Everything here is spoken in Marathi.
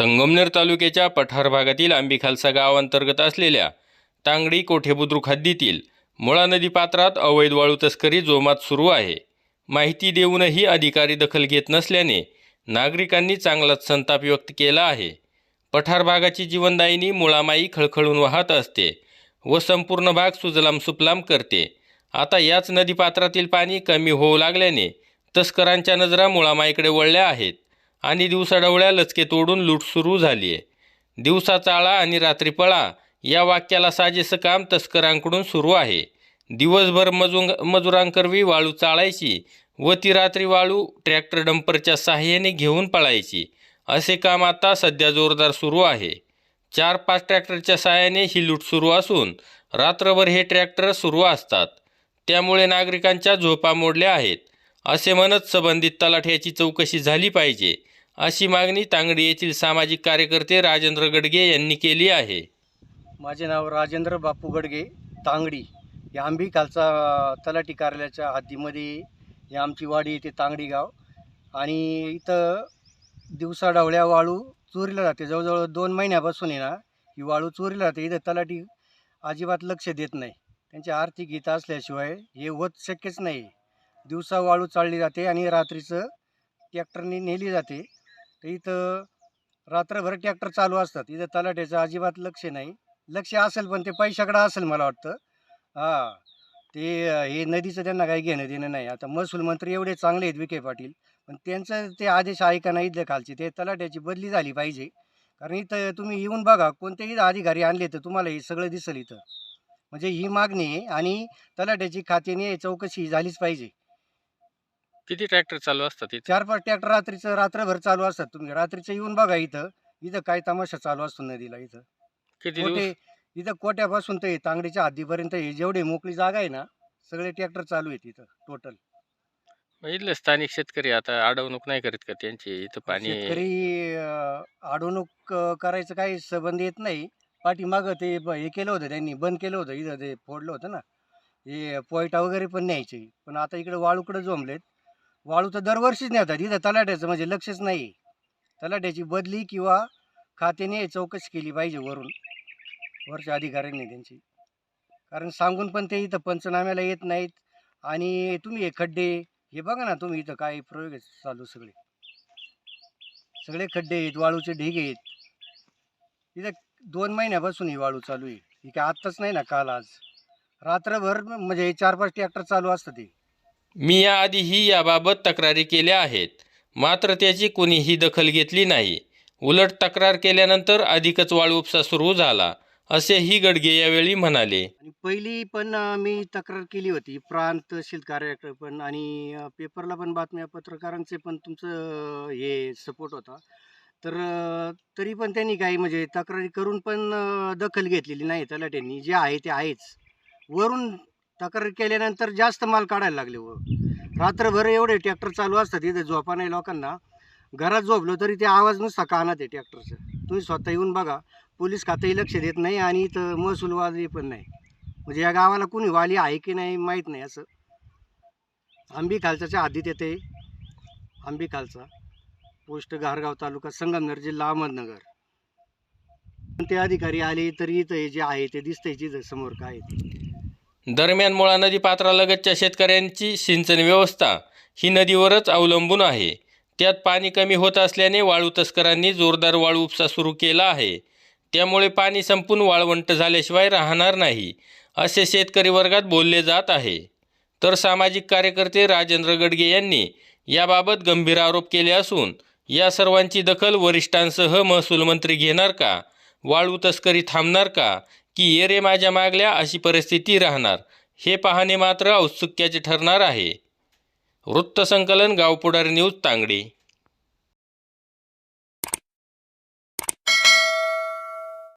संगमनेर तालुक्याच्या पठार भागातील आंबीखालसा गाव अंतर्गत असलेल्या तांगडी कोठेबुद्रुक हद्दीतील मुळा नदी पात्रात अवैध वाळू तस्करी जोमात सुरू आहे. माहिती देऊनही अधिकारी दखल घेत नसल्याने नागरिकांनी चांगलाच संताप व्यक्त केला आहे. पठार भागाची जीवनदायिनी मुळामाई खळखळून वाहत असते व संपूर्ण भाग सुजलाम सुफलाम करते. आता याच नदीपात्रातील पाणी कमी होऊ लागल्याने तस्करांच्या नजरा मुळामाईकडे वळल्या आहेत. आणि दिवसाढवळ्या लचके तोडून लूट सुरू झाली आहे दिवसा चाळा आणि रात्री पळा या वाक्याला साजेसं काम तस्करांकडून सुरू आहे. दिवसभर मजुंग मजुरांकरवी वाळू चाळायची व ती रात्री वाळू ट्रॅक्टर डंपरच्या सहाय्याने घेऊन पळायची. असे काम आता सध्या जोरदार सुरू आहे. चार पाच ट्रॅक्टरच्या सहाय्याने ही लूट सुरू असून रात्रभर हे ट्रॅक्टर सुरू असतात. त्यामुळे नागरिकांच्या झोपा मोडल्या आहेत. असे म्हणत संबंधित तलाठ्याची चौकशी झाली पाहिजे. अशी मागणी तांगडी येथील सामाजिक कार्यकर्ते राजेंद्र गडगे यांनी केली आहे. माझे नाव राजेंद्र बापू गडगे तांगडी. या आंबी खालचा तलाठी कार्यालयाच्या हद्दीमध्ये या आमची वाडी येते तांगडी गाव. आणि इथं दिवसाढवळ्या वाळू चोरीला जाते. जवळजवळ दोन महिन्यापासून आहे ना ही वाळू चोरीला जाते. इथं तलाठी अजिबात लक्ष देत नाही. त्यांची आर्थिक हित असल्याशिवाय हे होत शक्यच नाही. दिवसा वाळू चालली जाते आणि रात्रीचं ट्रॅक्टरने नेली जाते. तर इथं रात्रभर ट्रॅक्टर चालू असतात. इथं तलाट्याचं अजिबात लक्ष नाही. लक्ष असेल पण ते पैशाकडं असेल मला वाटतं. हां. ते हे नदीचं त्यांना काही घेणं देणं नाही. आता महसूल मंत्री एवढे चांगले आहेत विखे पाटील. पण त्यांचं ते आदेश ऐका नाही इथले खालचे. ते तलाट्याची बदली झाली पाहिजे. कारण इथं तुम्ही येऊन बघा कोणतेही अधिकारी आणले तर तुम्हाला हे सगळं दिसेल इथं. म्हणजे ही मागणी आहे आणि तलाट्याची खात्याने चौकशी झालीच पाहिजे. किती ट्रॅक्टर चालू असतात इथे? चार पाच ट्रॅक्टर रात्रीचं रात्रभर चालू असतात तुम्ही रात्रीचं येऊन बघा इथं. इथं काय तमाशा चालू असतो नदीला इथं. किती कोटे इथं कोट्यापासून ते तांगडीच्या हद्दीपर्यंत हे जेवढी मोकळी जागा आहे ना सगळे ट्रॅक्टर चालू आहेत इथं टोटल इथले स्थानिक शेतकरी आता अडवणूक नाही करीत का त्यांची? इथं पाणी शेतकरी अं, अडवणूक अं, करायचं काही संबंध येत नाही. पाठीमागं ते ब- हे केलं होतं त्यांनी बंद केलं होतं. इथं ते फोडलं होतं ना हे पोयटा वगैरे पण न्यायचे. पण आता इकडे वाळूकडे जमलेत. वाळू तर दरवर्षीच नेतात. इथं तलाट्याचं म्हणजे लक्षच नाही तलाट्याची बदली किंवा खात्याने चौकशी केली पाहिजे वरून. वरच्या अधिकाऱ्यांनी त्यांची. कारण सांगून पण ते इथं पंचनाम्याला येत नाहीत. आणि तुम्ही हे खड्डे हे बघा ना तुम्ही इथं काय प्रयोग चालू सगळे. सगळे खड्डे आहेत वाळूचे ढीग आहेत. इथं दोन महिन्यापासून ही वाळू चालू आहे. ही काय आत्ताच नाही ना काल आज. रात्रभर म्हणजे चार पाच ट्रॅक्टर चालू असतं ते. मी याआधीही याबाबत तक्रारी केल्या आहेत. मात्र त्याची कोणीही दखल घेतली नाही. उलट तक्रार केल्यानंतर अधिकच वाळू उपसा सुरू झाला असेही गडगे यावेळी म्हणाले. आणि पहिली पण मी तक्रार केली होती प्रांत तहसील पण आणि पेपरला पण बातम्या पत्रकारांचे पण तुमचं हे सपोर्ट होता. तर तरी पण त्यांनी काही म्हणजे तक्रारी करून पण दखल घेतलेली नाही तलाट्यांनी जे आहे ते आहेच. वरून तक्रार केल्यानंतर जास्त माल काढायला लागले व रात्रभर एवढे ट्रॅक्टर चालू असतात इथे झोपा नाही लोकांना. घरात झोपलो तरी ते आवाज नुसता कानात आहे ट्रॅक्टरचं. तुम्ही स्वतः येऊन बघा पोलीस खातंही लक्ष देत नाही आणि इथं महसूलवादी पण नाही. म्हणजे या गावाला कुणी वाली आहे की नाही माहीत नाही असं. आंबी खालच्याच्या आधीत येते. आंबी खालचा. पोस्ट घारगाव तालुका संगमनेर जिल्हा अहमदनगर. पण ते अधिकारी आले तरी इथं हे जे आहे ते दिसतंय जिथं समोर काय आहे ते. दरम्यान मुळा नदी पात्रालगतच्या शेतकऱ्यांची सिंचन व्यवस्था ही नदीवरच अवलंबून आहे. त्यात पाणी कमी होत असल्याने वाळू तस्करांनी जोरदार वाळू उपसा सुरू केला आहे. त्यामुळे पाणी संपून वाळवंट झाल्याशिवाय राहणार नाही असे शेतकरी वर्गात बोलले जात आहे. तर सामाजिक कार्यकर्ते राजेंद्र गडगे यांनी याबाबत गंभीर आरोप केले असून या सर्वांची दखल वरिष्ठांसह महसूल मंत्री घेणार का? वाळू तस्करी थांबणार का? की ये रे माझ्या मागल्या अशी परिस्थिती राहणार. हे पाहणे मात्र औत्सुक्याचे ठरणार आहे. वृत्तसंकलन गावपुढारी न्यूज तांगडी.